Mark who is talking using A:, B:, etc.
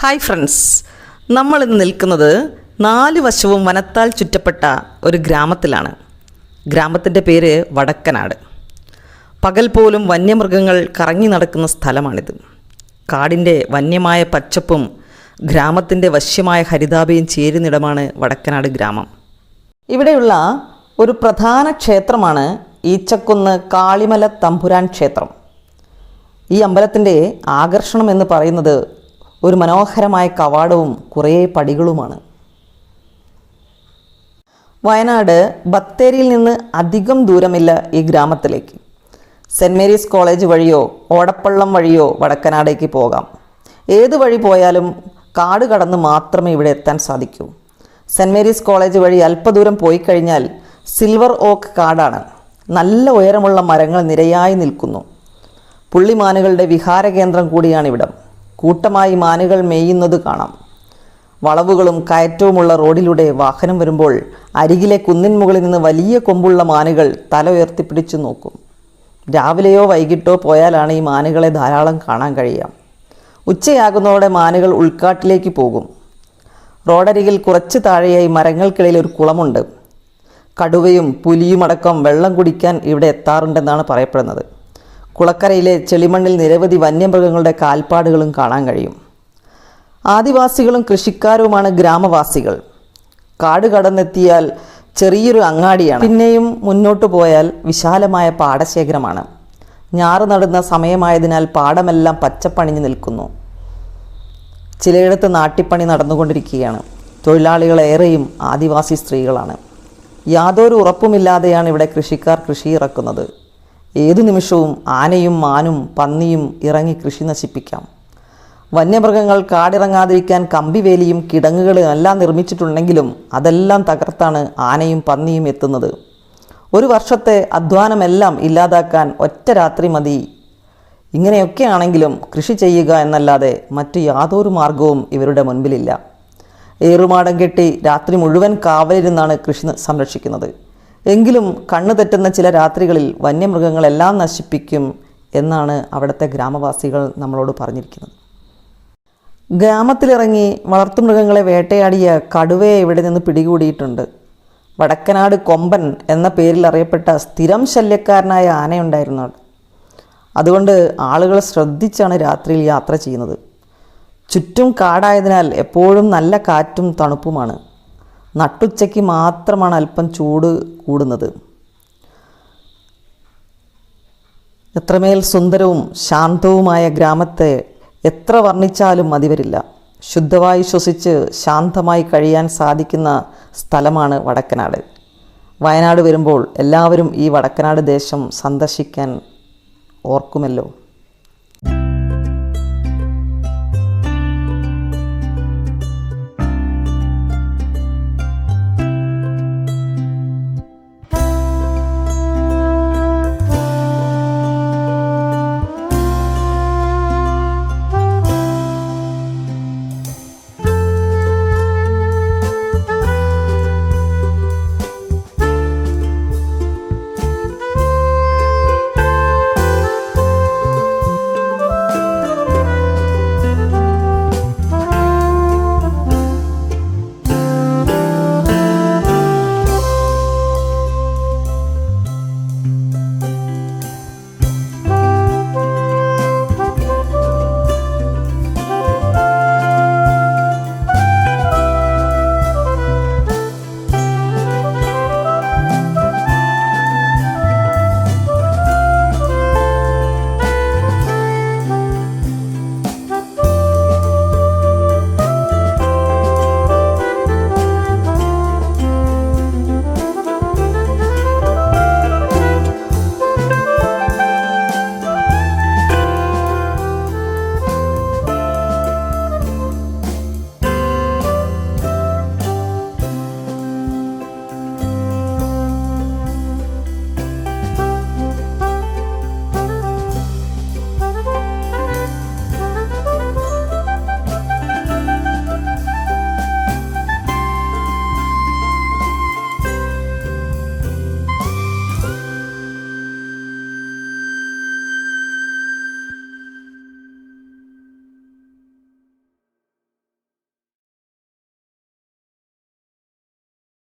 A: Hi friends. നമ്മൾ ഇന്ന് നിൽക്കുന്നത് നാല് വശവും വനത്താൽ ചുറ്റപ്പെട്ട ഒരു ഗ്രാമത്തിലാണ്. ഗ്രാമത്തിന്റെ പേര് വടക്കനാട്. പകൽ പോലും വന്യമൃഗങ്ങൾ കറങ്ങി നടക്കുന്ന സ്ഥലമാണിത്. കാടിന്റെ വന്യമായ പച്ചപ്പും ഗ്രാമത്തിന്റെ വശ്യമായ ഹരിതാപയും ചേരുന്നിടമാണ് വടക്കനാട് ഗ്രാമം. ഇവിടെയുള്ള ഒരു പ്രധാന ക്ഷേത്രമാണ് ഈച്ചക്കുന്ന് കാളിമല തമ്പുരാൻ ക്ഷേത്രം. ഈ അമ്പലത്തിന്റെ ആകർഷണം എന്ന് പറയുന്നത് ഒരു മനോഹരമായ കവാടവും കുറേ പടികളുമാണ്. വയനാട് ബത്തേരിയിൽ നിന്ന് അധികം ദൂരമില്ല ഈ ഗ്രാമത്തിലേക്ക്. സെന്റ് മേരീസ് കോളേജ് വഴിയോ ഓടപ്പള്ളം വഴിയോ വടക്കനാടേക്ക് പോകാം. ഏത് വഴി പോയാലും കാട് കടന്ന് മാത്രമേ ഇവിടെ എത്താൻ സാധിക്കൂ. സെന്റ് മേരീസ് കോളേജ് വഴി അല്പദൂരം പോയി കഴിഞ്ഞാൽ സിൽവർ ഓക്ക് കാടാണ്. നല്ല ഉയരമുള്ള മരങ്ങൾ നിരയായി നിൽക്കുന്നു. പുള്ളിമാനുകളുടെ വിഹാര കേന്ദ്രം കൂടിയാണിവിടം. കൂട്ടമായി മാനുകൾ മേയുന്നത് കാണാം. വളവുകളും കയറ്റവുമുള്ള റോഡിലൂടെ വാഹനം വരുമ്പോൾ അരികിലെ കുന്നിൻ മുകളിൽ നിന്ന് വലിയ കൊമ്പുള്ള മാനുകൾ തല ഉയർത്തിപ്പിടിച്ചു നോക്കും. രാവിലെയോ വൈകിട്ടോ പോയാലാണ് ഈ മാനുകളെ ധാരാളം കാണാൻ കഴിയുക. ഉച്ചയാകുന്നതോടെ മാനുകൾ ഉൾക്കാട്ടിലേക്ക് പോകും. റോഡരികിൽ കുറച്ച് താഴെയായി മരങ്ങൾക്കിടയിൽ ഒരു കുളമുണ്ട്. കടുവയും പുലിയുമടക്കം വെള്ളം കുടിക്കാൻ ഇവിടെ എത്താറുണ്ടെന്നാണ് പറയപ്പെടുന്നത്. കുളക്കരയിലെ ചെളിമണ്ണിൽ നിരവധി വന്യമൃഗങ്ങളുടെ കാൽപ്പാടുകളും കാണാൻ കഴിയും. ആദിവാസികളും കൃഷിക്കാരുമാണ് ഗ്രാമവാസികൾ. കാട് കടന്നെത്തിയാൽ ചെറിയൊരു അങ്ങാടിയാണ്. പിന്നെയും മുന്നോട്ട് പോയാൽ വിശാലമായ പാടശേഖരമാണ്. ഞാറ് നടുന്ന സമയമായതിനാൽ പാടമെല്ലാം പച്ചപ്പണിഞ്ഞു നിൽക്കുന്നു. ചിലയിടത്ത് നാട്ടിപ്പണി നടന്നുകൊണ്ടിരിക്കുകയാണ്. തൊഴിലാളികളേറെയും ആദിവാസി സ്ത്രീകളാണ്. യാതൊരു ഉറപ്പുമില്ലാതെയാണ് ഇവിടെ കൃഷിക്കാർ കൃഷി ഇറക്കുന്നത് ഏതു നിമിഷവും ആനയും മാനും പന്നിയും ഇറങ്ങി കൃഷി നശിപ്പിക്കാം. വന്യമൃഗങ്ങൾ കാടിറങ്ങാതിരിക്കാൻ കമ്പിവേലിയും കിടങ്ങുകളും എല്ലാം നിർമ്മിച്ചിട്ടുണ്ടെങ്കിലും അതെല്ലാം തകർത്താണ് ആനയും പന്നിയും എത്തുന്നത്. ഒരു വർഷത്തെ അധ്വാനമെല്ലാം ഇല്ലാതാക്കാൻ ഒറ്റ രാത്രി മതി. ഇങ്ങനെയൊക്കെയാണെങ്കിലും കൃഷി ചെയ്യുക എന്നല്ലാതെ മറ്റു യാതൊരു മാർഗവും ഇവരുടെ മുൻപിലില്ല. ഏറുമാടം കെട്ടി രാത്രി മുഴുവൻ കാവലിരുന്നാണ് കൃഷി സംരക്ഷിക്കുന്നത്. എങ്കിലും കണ്ണു തെറ്റുന്ന ചില രാത്രികളിൽ വന്യമൃഗങ്ങളെല്ലാം നശിപ്പിക്കും എന്നാണ് അവിടുത്തെ ഗ്രാമവാസികൾ നമ്മളോട് പറഞ്ഞിരിക്കുന്നത്. ഗ്രാമത്തിലിറങ്ങി വളർത്തുമൃഗങ്ങളെ വേട്ടയാടിയ കടുവയെ ഇവിടെ നിന്ന് പിടികൂടിയിട്ടുണ്ട്. വടക്കനാട് കൊമ്പൻ എന്ന പേരിൽ അറിയപ്പെട്ട സ്ഥിരം ശല്യക്കാരനായ ആനയുണ്ടായിരുന്നു അതുകൊണ്ട് ആളുകൾ ശ്രദ്ധിച്ചാണ് രാത്രിയിൽ യാത്ര ചെയ്യുന്നത്. ചുറ്റും കാടായതിനാൽ എപ്പോഴും നല്ല കാറ്റും തണുപ്പുമാണ്. നട്ടുച്ചയ്ക്ക് മാത്രമാണ് അല്പം ചൂട് കൂടുന്നത്. എത്രമേൽ സുന്ദരവും ശാന്തവുമായ ഗ്രാമത്തെ എത്ര വർണിച്ചാലും മതിവരില്ല ശുദ്ധമായി ശ്വസിച്ച് ശാന്തമായി കഴിയാൻ സാധിക്കുന്ന സ്ഥലമാണ് വടക്കനാട്. വയനാട് വരുമ്പോൾ എല്ലാവരും ഈ വടക്കനാട് ദേശം സന്ദർശിക്കാൻ ഓർക്കുമല്ലോ.